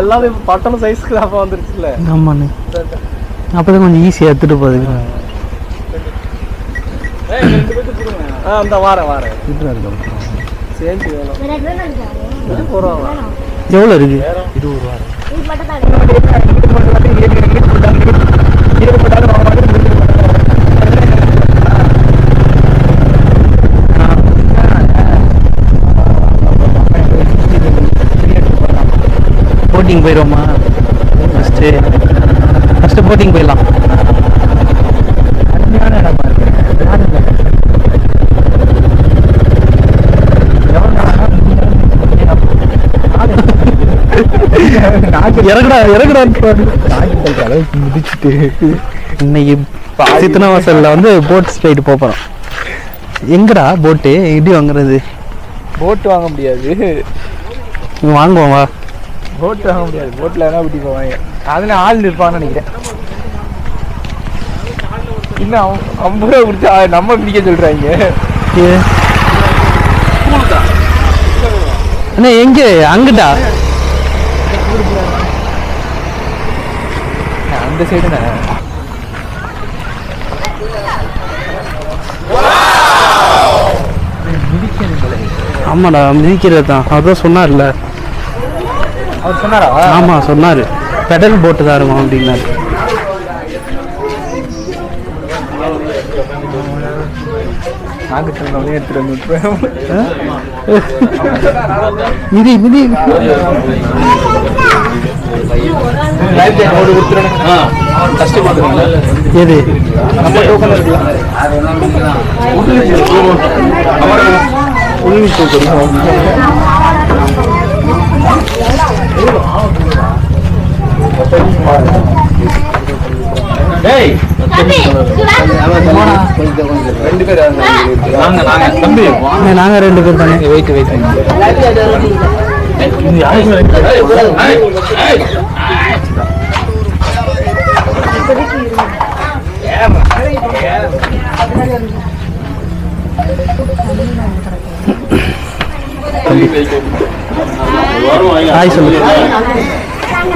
எல்லாமே பட்டணம் சைஸ்க்கு தான் வந்துருச்சுல்ல. ஆமாண்ணே. அப்பதான் கொஞ்சம் ஈஸியாக எடுத்துட்டு போகுது. ஆ. அந்த வாரேன் வாரேன். சேர்ந்து வேணும். இது போகிறோம் எவ்வளோ இருக்கு. போட்டிங் போயிடுவோமா ஃபஸ்ட்டு ஃபஸ்ட்டு போட்டிங் போயிடலாம். அருமையான இடமா இருக்கு. யாரும் இல்லை. இறங்குடா இறங்குடா. முடிச்சுட்டு இன்னைக்கு சித்தன வாசல்ல வந்து போட் ஸ்ட்ரைட் போகிறோம் எங்கடா போட்டு எப்படி வாங்குறது? போட் வாங்க முடியாது. வாங்குவோம் வா. போட் வாங்க முடியாது. போட்டில் வேணா விட்டி போவாங்க. அதில் ஆள் இருப்பான்னு நினைக்கிறேன். இன்னும் அவன் ஐம்பது ரூபா கொடுத்து நம்ம பிடிக்க சொல்கிறாங்க. அண்ணா எங்க? அங்கிட்டா? அந்த சைடு ஆமாடா மிதிக்கிறது தான் அதான் சொன்னார்ல. அவர் சொன்னாரா? ஆமா சொன்னாரு. பெடல் போட்டு தான் இருக்கும் அப்படின்னாரு. மிதி மிதி. எது? உள்ளி டோக்கன் டேய் ரெண்டு பேர் நாங்க நாங்க தம்பி அண்ணே, நாங்க ரெண்டு பேர் தானே. வெயிட் வெயிட் ஹாய் சொல்லு.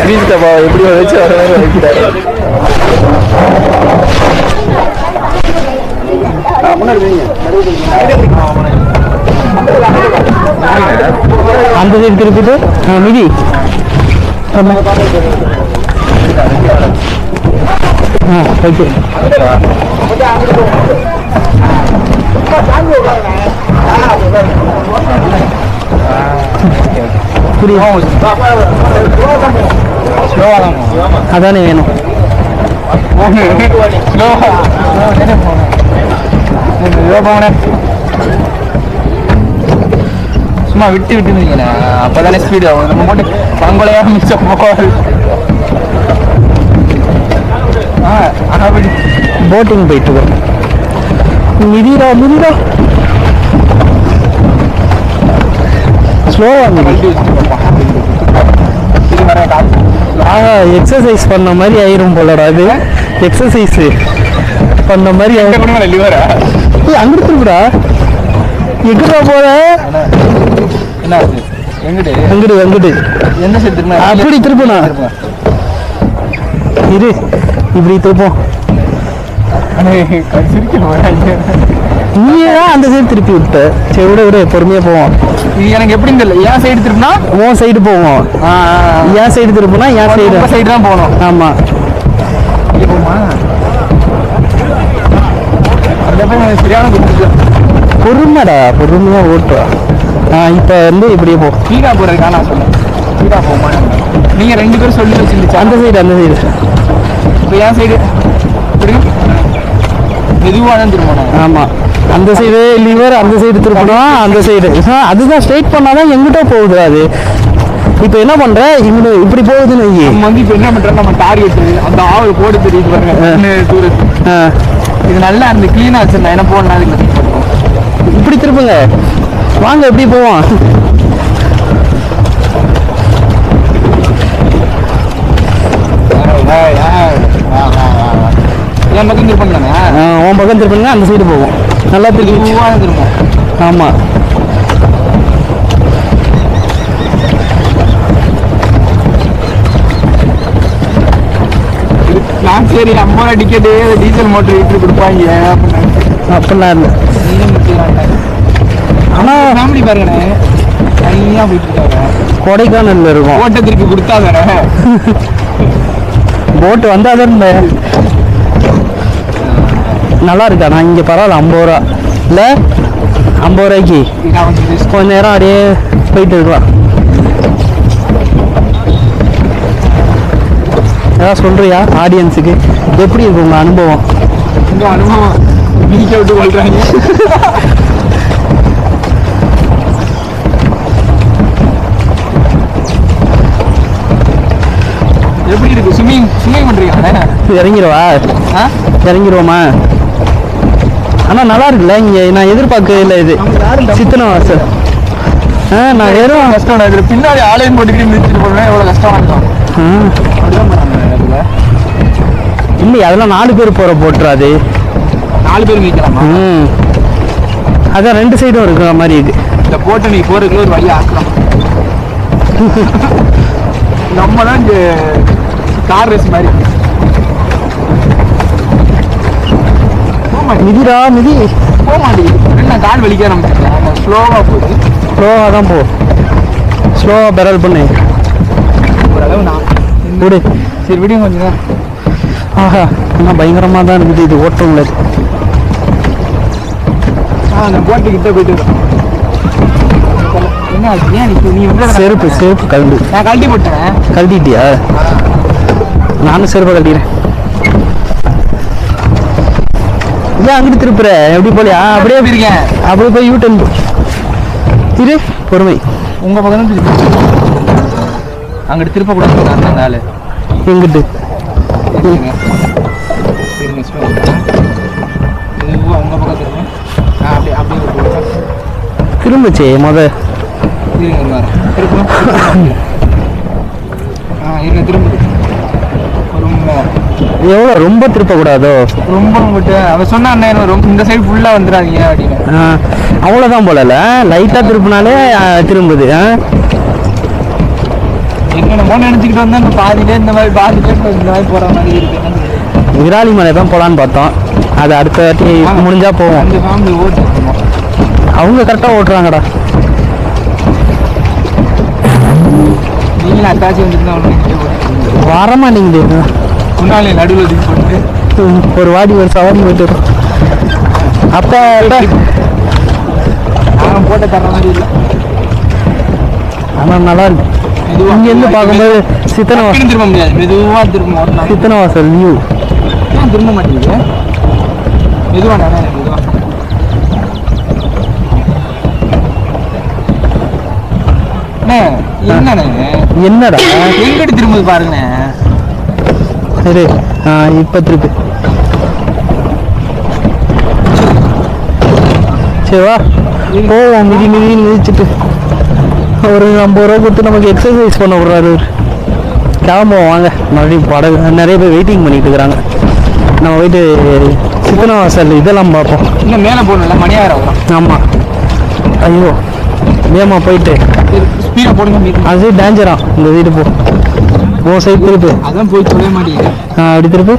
கிரீஸ்டப்பா எப்படி வச்சு வர அந்த சைடு திருப்பிட்டு நிதி. ஓகே அதானே வேணும் சும்மா விட்டு விட்டு அப்பதானே ஸ்பீடு ஆகும். நம்ம மட்டும் பங்கொலையா மிச்சம் போகாது. போட்டிங் போயிட்டு இருக்கோம் மிதிடா மிதிடா ஸ்லோவா மிதி ஆஹா எக்ஸசைஸ் பண்ண மாதிரி ஆயிரும் போலடா அது எக்ஸசைஸ் பண்ண மாதிரி ஏய் அங்கிட்டு திரும்புடா எங்கடா போற? என்ன அங்கிட்டு அங்கிட்டு என்ன அப்படி திருப்பணா இரு. இப்படி திருப்போம். சிரிக்க போறாங்க நீ தான் அந்த சைடு திருப்பி விட்ட. சரி விட விட பொறுமையா போவோம். எனக்கு எப்படி தெரியல. என் சைடு திருப்பினா? உன் சைடு போவோம். என் சைடு திருப்பினா என் சைடு சைடு தான் போகணும். ஆமா. இங்க போமா அந்த பையன் சரியான குத்து பொறுமைடா பொறுமையா ஓட்டுவா ஆ இப்போ வந்து இப்படியே போ. கீழா போறதுக்கா நான் சொன்னேன். கீழா போமா நீங்க ரெண்டு பேரும் சொல்லி வச்சிருந்துச்சு? அந்த சைடு அந்த சைடு இப்போ என் சைடு மெதுவாக தான் திரும்பணும் ஆமா. அந்த சைடு லிவர் அந்த சைடு திருப்பணும் அந்த சைடு அதுதான் ஸ்ட்ரைட் பண்ணாதான் எங்கிட்ட போகுது அது. இப்போ என்ன பண்ற? இங்க இப்படி போகுதுன்னு வை. நம்ம வந்து இப்போ என்ன பண்ணுறோம் நம்ம டார்கெட் அந்த ஆவல் போட தெரியுது பாருங்க. இது நல்லா அந்த க்ளீனாக வச்சிருந்தேன் என்ன போடணும் இப்படி திருப்புங்க. வாங்க எப்படி போவோம்? என் பக்கம் திருப்பம் தானே உன் பக்கம் திருப்பினா அந்த சைடு போகும் நல்லா திருப்பி. மெதுவாக திரும்பும் ஆமா. நான் சரி ஐம்பது ரூபா டிக்கெட்டு டீசல் மோட்டர் வீட்டுக்கு கொடுப்பாங்க. அப்படிலாம் இல்லை. ஆனா ஃபேமிலி பாருங்கண்ணே தனியாக போயிட்டு இருக்காங்க. கொடைக்கானல்ல இருக்கும். ஓட்டத்திற்கு கொடுத்தா தானே போட்டு வந்தாதான் இருந்தேன் நல்லா இருக்கா நான் இங்கே பரவாயில்ல ஐம்பது ரூபா. இல்லை? ஐம்பது ரூபாய்க்கு? கொஞ்ச நேரம் அப்படியே போயிட்டு இருக்கலாம் ஏதாவது சொல்றியா ஆடியன்ஸுக்கு எப்படி இருக்கு உங்க அனுபவம்? உங்க அனுபவம் பிடிக்க விட்டு கொள்றாங்க. எப்படி இருக்கு? ஸ்விம்மிங் ஸ்விம்மிங் பண்றீங்களா? இறங்கிடுவா இறங்கிடுவோமா ஆனால் நல்லா இருக்குல்ல? இங்கே நான் எதிர்பார்க்கவே இல்லை இது. சித்தனை வாசல் ஆ நான் வெறும் கஷ்டம் இதுல பின்னாடி ஆலையும் போட்டுக்கிட்டு மிதிச்சுட்டு போனா எவ்வளவு கஷ்டமா இருக்கும்? இல்லையே அதெல்லாம் நாலு பேர் போகிற போட்டுறாது நாலு பேர் மிதிக்கலாமா ம். அதான் ரெண்டு சைடும் இருக்கிற மாதிரி இது. இந்த போட்டை நீ போறதுக்குள்ள ஒரு வழி ஆக்கலாம். நம்ம தான் இங்க கார் ரேஸ் மாதிரி மிதிடா மிதி போக மாட்டேங்குது என்ன கால் வலிக்க ஆரம்பிச்சிருக்கேன் ஸ்லோவாக போகுது ஸ்லோவாக தான் போ. ஸ்லோவாக பெரல் பண்ணு. ஓரளவு நான். விடு. சரி விடுங்க கொஞ்சம் நேரம் ஆஹா இன்னும் பயங்கரமாக தான் இருக்குது இது ஓட்டவங்கள ஆ நான் போட்டு கிட்ட போயிட்டு. என்ன ஏன் நீ செருப்பு செருப்பு கழண்டு. நான் கழட்டி போட்டேன் கழட்டிட்டியா? நானும் செருப்பை கழட்டிக்கிறேன். ஏன் அங்கிட்டு திருப்புற. எப்படி போலியா? அப்படியே இருக்கேன்? அப்படியே போய் யூ டர்ன் இரு பொறுமை. உங்க பக்கம் தான் திருப்பி அங்கிட்டு திருப்ப கூடாது அந்த ஆளு. எங்கிட்டு? திரும்ப. திரும்பச்சே முத. இருங்க திருப்பலாம் ஆ இருங்க திரும்ப எவ்வளோ ரொம்ப திருப்பக்கூடாதோ? ரொம்ப விட்டு அவன் சொன்னா அண்ணன் ரொம்ப இந்த சைடு ஃபுல்லா வந்துடாதீங்க அப்படின்னு. அவ்வளோதான் போலல லைட்டாக திருப்பினாலே திரும்புது ஆ? என்னென்னமோ நினைச்சுக்கிட்டு வந்தா இந்த பாதியிலே இந்த மாதிரி பாதியிலே இந்த மாதிரி போற மாதிரி இருக்கு. விராலி மலை தான் போகலான்னு பார்த்தோம். அது அடுத்த வாட்டி முடிஞ்சா போவோம். அந்த ஃபேமிலி ஓட்டு அவங்க கரெக்டாக ஓட்டுறாங்கடா. நீங்களும் அத்தாச்சி வந்துருந்தா ஒன்று வரமாட்டேங்குது முன்னாலே நடுவில் இது போட்டு ஒரு வாடி ஒரு சவரம் போயிட்டு வரும். அப்போ நான் போட்ட தர மாதிரி இல்லை. ஆனால் நல்லா இருக்கு. இங்கேருந்து பார்க்கும்போது சித்தனை வாசல் திரும்ப முடியாது. மெதுவா திரும்ப சித்தனை வாசல் வியூ ஏன் திரும்ப மாட்டேங்குது மெதுவா நானே மெதுவா. அண்ணே, என்னண்ணே? என்னடா? எங்கிட்டு திரும்புது பாருங்கண்ணே சரி இப்போ திருப்பி. சரி வா. போவோம். மிதி மிதின்னு மிதிச்சுட்டு. ஒரு ஐம்பது ரூபா கொடுத்து நமக்கு எக்ஸசைஸ் பண்ண விட்றாரு இவரு. கிளம்புவோம் வாங்க. மறுபடியும் படகு நிறைய பேர் வெயிட்டிங் பண்ணிட்டு இருக்கிறாங்க. நம்ம போயிட்டு சித்தனை வாசல் இதெல்லாம் பார்ப்போம். இன்னும் மேலே போகணும்ல மணி ஆயிரம் வரும். ஆமாம் ஐயோ வேமா போயிட்டு. ஸ்பீடாக போடுங்க மீது. அது டேஞ்சரா இந்த வீடு போ. ஓ சைடு திருப்பு. அதான் போய் சொல்ல மாட்டேங்குது. ஆ அப்படி திருப்பு.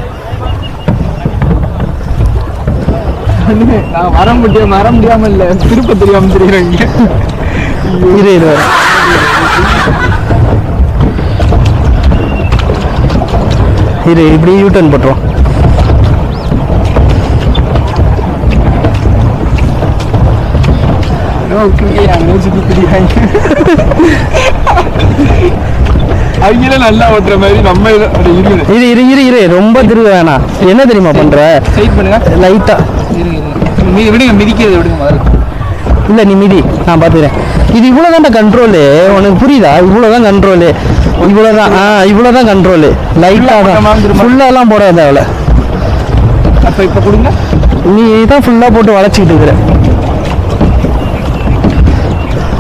நான் வர முடியாம வர முடியாம இல்ல. திருப்ப தெரியாம தெரியுறாங்க இரு இரு இரு இப்படி யூட்டர்ன் போட்டுரும் சுத்தி தெரியாங்க அவங்களே நல்லா ஓட்டுற மாதிரி நம்ம இதை- இரு இரு இரு ரொம்ப திரும்ப வேணாம். என்ன தெரியுமா பண்ற? ஸ்ட்ரைட் பண்ணுங்க. லைட்டா விடுங்க மிதிக்கிறது விடுங்க முதல்ல? இல்லை நீ மிதி. நான் பார்த்துக்கிறேன் இது இவ்வளோ தான் கண்ட்ரோலு உனக்கு புரியுதா? இவ்வளோ தான் கண்ட்ரோலு இவ்வளோ தான் ஆ இவ்வளோ தான். கண்ட்ரோலு லைட்டாக தான். ஃபுல்லாலாம் போடாத அவளை. அப்போ இப்போ கொடுங்க. நீ தான் ஃபுல்லாக போட்டு வளைச்சிக்கிட்டு இருக்கிற.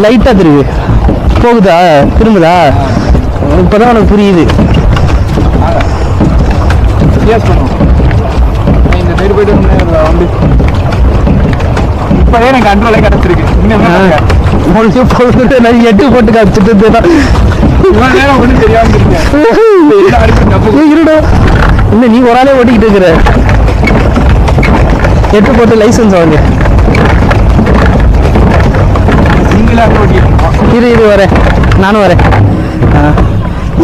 லைட்டாக திரும்பு போகுதா? திரும்புதா? இப்போ தான் உனக்கு புரியுது. இந்த சைடு போயிட்டு வந்து இப்போதே எனக்கு கண்ட்ரோலே கிடச்சிருக்கு உனக்கு பொழுது நான் எட்டு போட்டு காமிச்சிட்டு இருந்தேன்? நேரம் ஒன்றும் தெரியாமல் இருக்கேன் இருடா. இல்லை நீ ஒரு ஆளே ஓட்டிக்கிட்டு இருக்கிற? எட்டு போட்டு லைசன்ஸ் வாங்க. இரு இரு வரேன். நானும் வரேன்.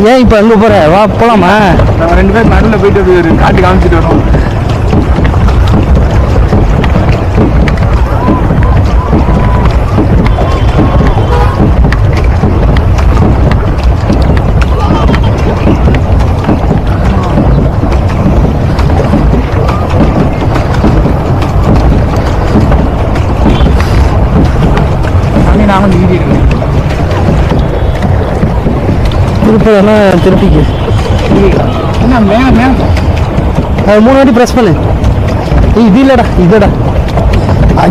ஏன் இப்போ அங்கே போகிற வா போகலாமா நம்ம ரெண்டு பேரும் நடுவில் போயிட்டு காட்டு காமிச்சிட்டு வரோம் திருப்பிக்கு. மேலே மேலே. அது மூணு வாட்டி ப்ரெஸ் பண்ணு இது இல்லைடா இதடா.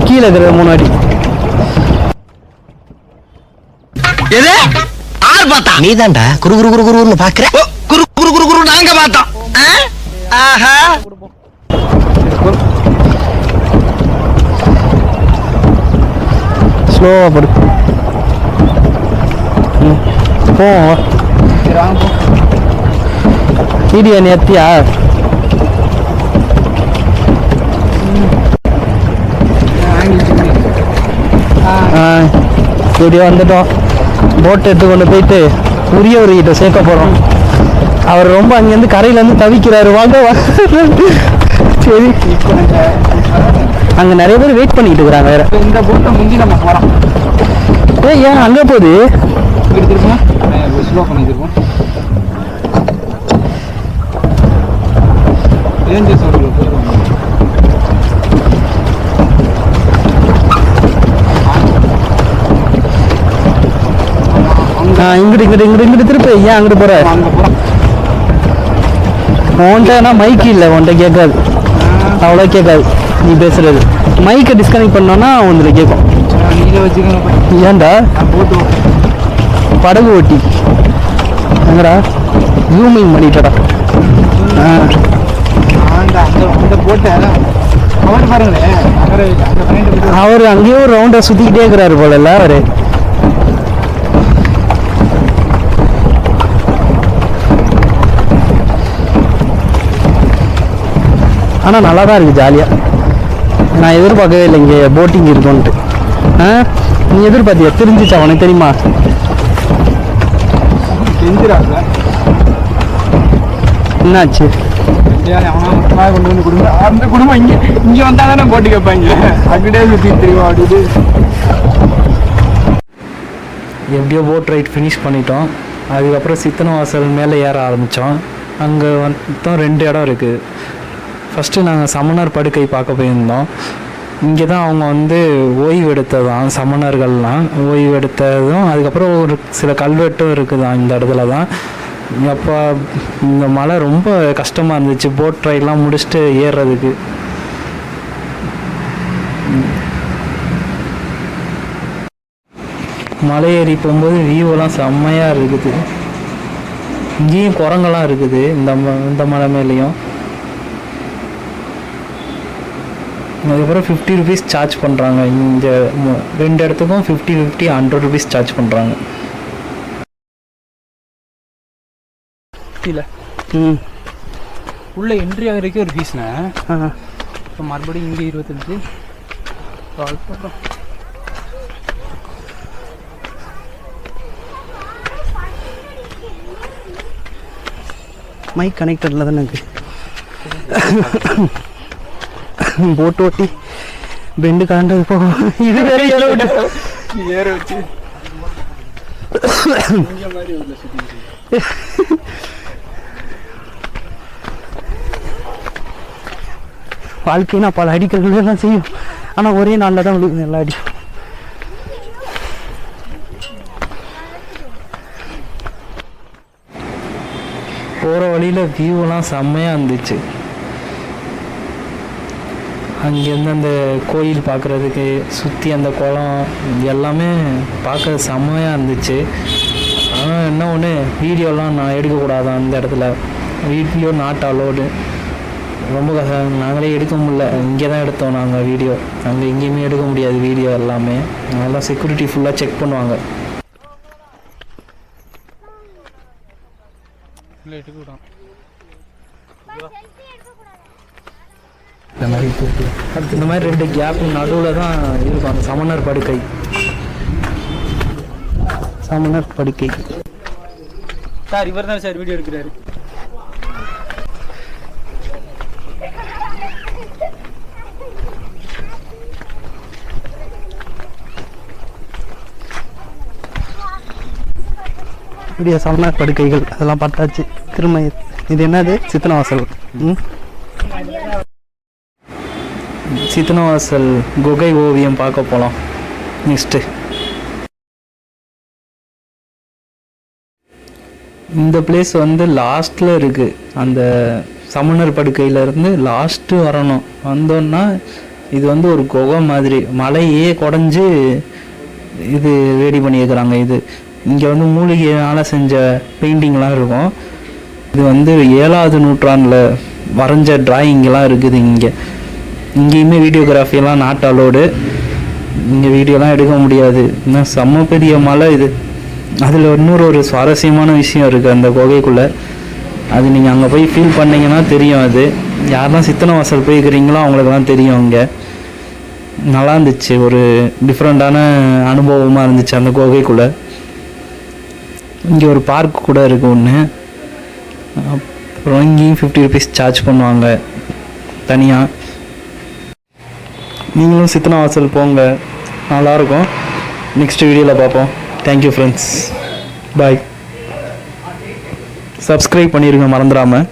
கீழே இருக்கிற மூணு வாட்டி எது? ஆர் பார்த்தா? நீதான்டா குரு குரு குரு குருன்னு பாக்குற குரு குரு குரு குரு நாங்க பார்த்தோம்? ஆஹா. ஸ்லோவாக படு. போவோம் வீடியோ ஆ வீடியோ வந்துட்டோம். போட் எடுத்து கொண்டு போயிட்டு உரியவர்கிட்ட சேர்க்க போகிறோம் அவர் ரொம்ப அங்கேருந்து கரையிலேருந்து தவிக்கிறாரு. வாங்க சரி. அங்கே நிறைய பேர் வெயிட் பண்ணிட்டு இருக்கிறாங்க வேற. இந்த போட்டை முந்தி நம்ம போகிறோம் ஏய் ஏன் அங்கே போகுது? ஸ்லோ பண்ணி திருப்போம் ரேஞ்சர்ஸ் ஒரு போயிடுவோம் ஆ இங்கிட்டு இங்கிட்டு இங்கிட்டு இங்கிட்டு திருப்பி. ஏன் அங்கிட்டு போகிறோம் உன்கிட்டனா மைக் இல்லை உன்கிட்ட கேட்காது. அவ்வளோ கேட்காது. நீ பேசுறது. மைக்கை டிஸ்கனெக்ட் பண்ணோன்னா உன்கிட்ட கேட்கும். ஏன்டா? படகு ஓட்டி. எங்கடா ஜூமிங் பண்ணிட்டடா. ஆ. அந்த அந்த அந்த அவர் அவர் அங்கேயே ஒரு சுற்றிக்கிட்டே இருக்கிறாரு போல இல்ல அவரு? ஆனால் நல்லா தான் இருக்குது ஜாலியாக நான் எதிர்பார்க்கவே இல்லை இங்கே போட்டிங் இருக்கும்ன்ட்டு ஆ? நீ எதிர்பார்த்தியா? தெரிஞ்சிச்சா உனக்கு தெரியுமா? செஞ்சிடாங்க. என்னாச்சு? அவனா கொண்டு வந்து கொடுங்க. அந்த குடும்பம் இங்கே இங்கே வந்தால் தானே போட்டு கேட்பாங்க. அங்கிட்டே சுற்றி தெரியும் அப்படின்னு எப்படியோ போட் ரைட் ஃபினிஷ் பண்ணிட்டோம். அதுக்கப்புறம் சித்தனவாசல் மேலே ஏற ஆரம்பித்தோம் அங்கே வந்து ரெண்டு இடம் இருக்குது ஃபஸ்ட்டு நாங்கள் சமணர் படுக்கை பார்க்க போயிருந்தோம். இங்கே தான் அவங்க வந்து ஓய்வெடுத்ததான் சமணர்கள்லாம் ஓய்வெடுத்ததும் அதுக்கப்புறம் ஒரு சில கல்வெட்டும் இருக்குதான் இந்த இடத்துல தான் அப்போ இந்த மழை ரொம்ப கஷ்டமாக இருந்துச்சு. போட் ட்ரைலாம் முடிச்சுட்டு ஏறுறதுக்கு மலை ஏறி போகும்போது வியூவெல்லாம் செம்மையாக இருக்குது. இங்கேயும் குரங்கெல்லாம் இருக்குது இந்த ம- இந்த மலை மேலேயும். அதுக்கப்புறம் ஃபிஃப்டி ருபீஸ் சார்ஜ் பண்ணுறாங்க இந்த ரெண்டு இடத்துக்கும் fifty fifty hundred rupees charge பண்ணுறாங்க இல்லை ம். உள்ள என்ட்ரி ஆகிறதுக்கே ஒரு ஃபீஸ்ண்ணே இப்போ மறுபடியும் இங்கே இருபத்தஞ்சு. கால் பண்ணுறோம் மைக் கனெக்டடில் தானே இருக்கு. போட் ஓட்டி பெண்டு கலண்டது போகும் இது வேற ஏற வச்சு வாழ்க்கைனா பல அடிக்கல்கள் எல்லாம் செய்யும் ஆனால் ஒரே நாளில் தான் விழுகும் எல்லா அடி போகிற வழியில் வியூவெல்லாம் செம்மையாக இருந்துச்சு அங்கேருந்து அந்த கோயில் பார்க்குறதுக்கு சுற்றி அந்த குளம் எல்லாமே பார்க்க செம்மையாக இருந்துச்சு. ஆனால் என்ன ஒன்று வீடியோலாம் நான் எடுக்கக்கூடாது அந்த இடத்துல. வீடியோ நாட் அலோடு ரொம்ப கஷ்டம் நாங்களே எடுக்க முடில இங்கே தான் எடுத்தோம் நாங்கள் வீடியோ அங்கே எங்கேயுமே எடுக்க முடியாது வீடியோ எல்லாமே. அதெல்லாம் செக்யூரிட்டி ஃபுல்லாக செக் பண்ணுவாங்க. இல்லை எடுக்கக்கூடாது இந்த மாதிரி தூக்கு. இந்த மாதிரி ரெண்டு கேப் நடுவில் தான் இருக்கும். அந்த சமணர் படுக்கை. சமணர் படுக்கை. சார் இவர் தான் சார் வீடியோ எடுக்கிறாரு. இப்படிய சமணர் படுக்கைகள் அதெல்லாம் பார்த்தாச்சு. திரும்ப இது என்னது? சித்தனவாசல். ம்? சித்தனவாசல் குகை ஓவியம் பார்க்க போகலாம் நெக்ஸ்ட்டு இந்த பிளேஸ் வந்து லாஸ்ட்டில் இருக்குது அந்த சமணர் படுக்கையிலேருந்து லாஸ்ட்டு வரணும். வந்தோன்னா இது வந்து ஒரு குகை மாதிரி. மலையே குடஞ்சி இது ரெடி பண்ணியிருக்கிறாங்க இது. இங்கே வந்து மூலிகையால் செஞ்ச பெயிண்டிங்லாம் இருக்கும். இது வந்து ஏழாவது நூற்றாண்டில் வரைஞ்ச டிராயிங்லாம் இருக்குது இங்கே. இங்கேயுமே வீடியோகிராஃபியெல்லாம் நாட் அலோடு இங்கே வீடியோலாம் எடுக்க முடியாது. இன்னும் செம்ம பெரிய மலை இது. அதில் இன்னொரு ஒரு சுவாரஸ்யமான விஷயம் இருக்குது அந்த குகைக்குள்ளே. அது நீங்கள் அங்கே போய் ஃபீல் பண்ணீங்கன்னா தெரியும் அது. யாரெல்லாம் சித்தனை வாசல் போய்க்கிறீங்களோ அவங்களுக்குலாம் தெரியும் அங்கே. நல்லா இருந்துச்சு. ஒரு டிஃப்ரெண்ட்டான அனுபவமாக இருந்துச்சு அந்த குகைக்குள்ளே. இங்கே ஒரு பார்க் கூட இருக்குது ஒன்று அப்புறம் இங்கேயும் ஃபிஃப்டி ருபீஸ் சார்ஜ் பண்ணுவாங்க. தனியாக நீங்களும் சித்தனா வாசல் போங்க. நல்லாயிருக்கும். நெக்ஸ்ட் வீடியோவில் பார்ப்போம். தேங்க்யூ ஃப்ரெண்ட்ஸ் பாய் சப்ஸ்கிரைப் பண்ணிடுங்க மறந்துடாமல்